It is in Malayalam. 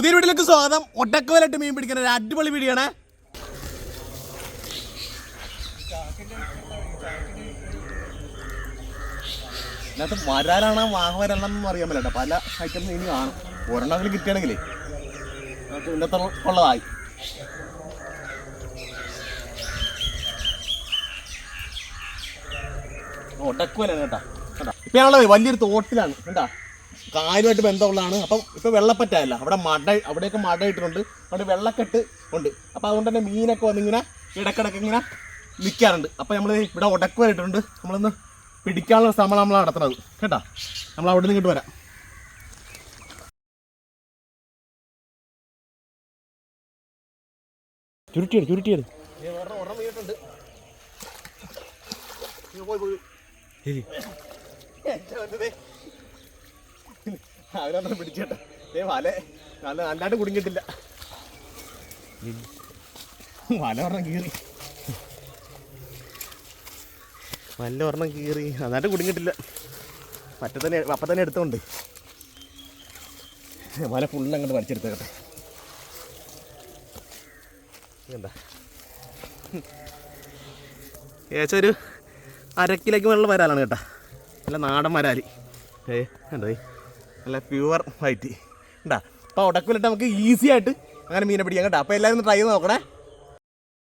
പുതിയ വീട്ടിലേക്ക് സ്വാഗതം. ഒട്ടക്കവലായിട്ട് മീൻ പിടിക്കുന്ന ഒരു അടിപൊളി വീടിയാണ് ഇതിനകത്ത് വരാനാണ് വാഹവരാണെന്നൊന്നും അറിയാൻ പറ്റില്ല പല ഐറ്റംസ് ഇനി കാണും. ഒരെണ്ണത്തിൽ കിട്ടുകയാണെങ്കിലേ ഇന്നത്തെ ഉള്ളതായി. ഒട്ടക്കുവലാണ് കേട്ടാ. കേട്ടാ. ഇപ്പൊ ഞാനുള്ളത് വലിയൊരു തോട്ടിലാണ്. കേട്ടാ കായലുമായിട്ട് ബന്ധമുള്ളതാണ്. അപ്പം ഇപ്പൊ വെള്ളപ്പറ്റല്ല അവിടെ മട അവിടെയൊക്കെ മട ഇട്ടിട്ടുണ്ട് അവിടെ വെള്ളക്കെട്ട് ഉണ്ട്. അപ്പോൾ അതുകൊണ്ട് തന്നെ മീനൊക്കെ വന്നിങ്ങനെ ഇടക്കിടക്ക് ഇങ്ങനെ നിൽക്കാറുണ്ട് അപ്പം നമ്മൾ ഇവിടെ ഉടക്ക് ഉടക്കുവരായിട്ടുണ്ട് നമ്മളൊന്ന് പിടിക്കാനുള്ള ശ്രമം നമ്മൾ നടത്തുന്നത്. കേട്ടോ? നമ്മൾ അവിടെ നിന്ന് ഇങ്ങോട്ട് വരാം. ചുരുട്ടിയത് ചുരുട്ടിയത് അവരൊന്നും പിടിച്ചേട്ടാ. ഏ വല. നല്ല നല്ലാണ്ട് കുടുങ്ങിട്ടില്ല വല ഒരെണ്ണം കീറി. വല്ല ഒരെണ്ണം കീറി. നന്നായിട്ട് കുടുങ്ങിട്ടില്ല മറ്റേ തന്നെ അപ്പം തന്നെ എടുത്തോണ്ട്. വല ഫുള്ള് അങ്ങോട്ട് വലിച്ചെടുത്തേക്കട്ടെ. എന്താ ഏച്ച ഒരു അരക്കിലേക്ക് വെള്ളം വരാലാണ് കേട്ടാ. നല്ല നാടൻ വരാലി. ഏ ദേ. നല്ല പ്യുവർ വൈറ്റ് ഉണ്ടാ അപ്പോൾ ഉടക്കിലിട്ട് നമുക്ക് ഈസി ആയിട്ട് അങ്ങനെ മീനെ പിടിക്കാം കേട്ടോ. അപ്പോൾ എല്ലാവരും ട്രൈ ചെയ്ത് നോക്കണേ.